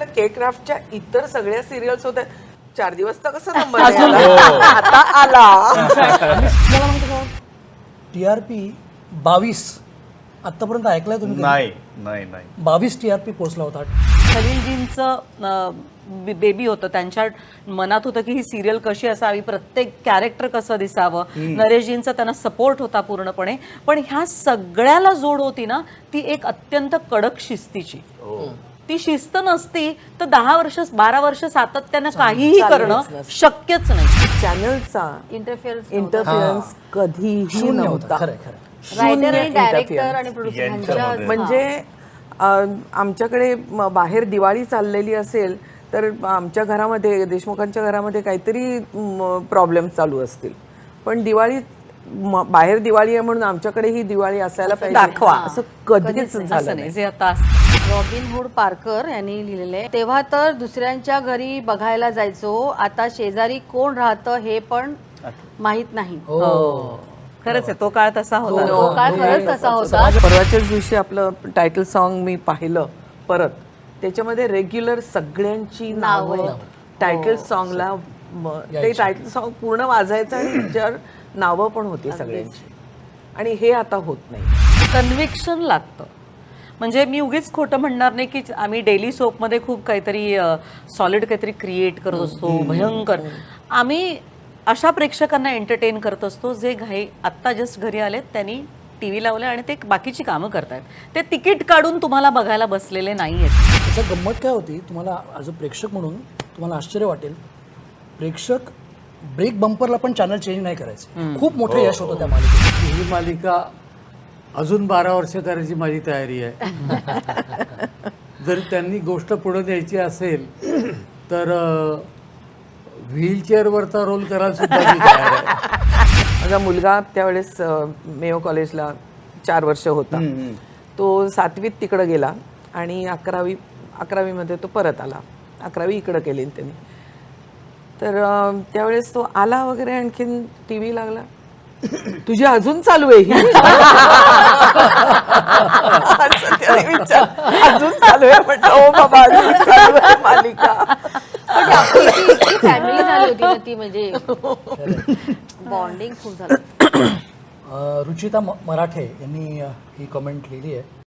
म्हटलं के क्राफ्टच्या इतर सगळ्या सिरियल्स होत्या. चार दिवस तर कसं नंबर आता आला. टी आर पी बावीस आत्तापर्यंत ऐकलंय तुम्ही? नाही नाही नाही. बावीस टी आर पी पोचला होता. खलीलजींचं बेबी होतं. त्यांच्या मनात होतं की ही सिरियल कशी असावी प्रत्येक कॅरेक्टर कसं दिसावं. नरेशजींचा त्यांना सपोर्ट होता पूर्णपणे. पण ह्या सगळ्याला जोड होती ना ती एक अत्यंत कडक शिस्तीची. ती शिस्त नसती तर दहा वर्ष बारा वर्ष सातत्यानं काहीही करणं शक्यच नाही. चॅनलचा इंटरफिअरन्स इंटरफिअरन्स कधीही शून्य होता नव्हता. खरं खरं रायटर आणि डायरेक्टर. आणि प्रोड्युसर यांच्यामध्ये. म्हणजे अं, आमच्याकडे म- बाहेर दिवाळी चाललेली असेल तर आमच्या घरामध्ये देशमुखांच्या घरामध्ये काहीतरी प्रॉब्लेम चालू असतील. पण दिवाळी बाहेर दिवाळी आहे म्हणून आमच्याकडे ही दिवाळी असायला पाहिजे. दाखवा. असं कधीच असं झालं नाही. जे आता. रॉबिन हुड पार्कर यांनी लिहिलेलं तेव्हा तर दुसऱ्यांच्या घरी बघायला जायचो. आता शेजारी कोण राहतं हे पण माहीत नाही. हो. खरंच आहे. तो काळ तसा होता. तो काळ खरंच तसा होता. परवाच्याच दिवशी आपलं टायटल सॉन्ग मी पाहिलं परत. त्याच्यामध्ये रेग्युलर सगळ्यांची नावं. टायटल सॉन्गला ते टायटल सॉन्ग पूर्ण वाजायचं आणि त्याच्यावर नावं पण होती सगळ्यांची. आणि हे आता होत नाही. कन्व्हिक्शन लागतं. म्हणजे मी उगीच खोटं म्हणणार नाही की आम्ही डेली सोपमध्ये खूप काहीतरी सॉलिड काहीतरी क्रिएट करत असतो भयंकर. आम्ही अशा प्रेक्षकांना एंटरटेन करत असतो जे घाई आत्ता जस्ट घरी आलेत त्यांनी टी व्ही लावले आणि ते बाकीची कामं करतायत. ते तिकीट काढून तुम्हाला बघायला बसलेले नाही आहेत त्याचा गंमत काय होती? तुम्हाला ॲज अ प्रेक्षक म्हणून तुम्हाला आश्चर्य वाटेल. प्रेक्षक ब्रेक बंपरला पण चॅनल चेंज नाही करायचे. खूप मोठं यश होतं त्या मालिकेत. ही मालिका अजून बारा वर्ष करायची माझी तयारी आहे. जर त्यांनी गोष्ट पुढे न्यायची असेल तर व्हीलचेअरवरचा रोल करायला सुद्धा माझा मुलगा त्यावेळेस मेयो कॉलेजला चार वर्ष होता. तो सातवीत तिकडं गेला आणि अकरावी अकरावीमध्ये तो परत आला. अकरावी इकडं केली त्यांनी. तर त्यावेळेस तो आला वगैरे आणखीन टी व्ही लागला. तुझी अजून चालू आहे ही? अजून चालू आहे म्हटलं ओ बाबा अजून चालू आहे मालिका. म्हणजे आपली इतकी- इतकी फॅमिली झाली होती ना ती म्हणजे बॉन्डिंग खूप झालं. अ, रुचिता म- मराठे यांनी अ, ही कमेंट लिहिली आहे.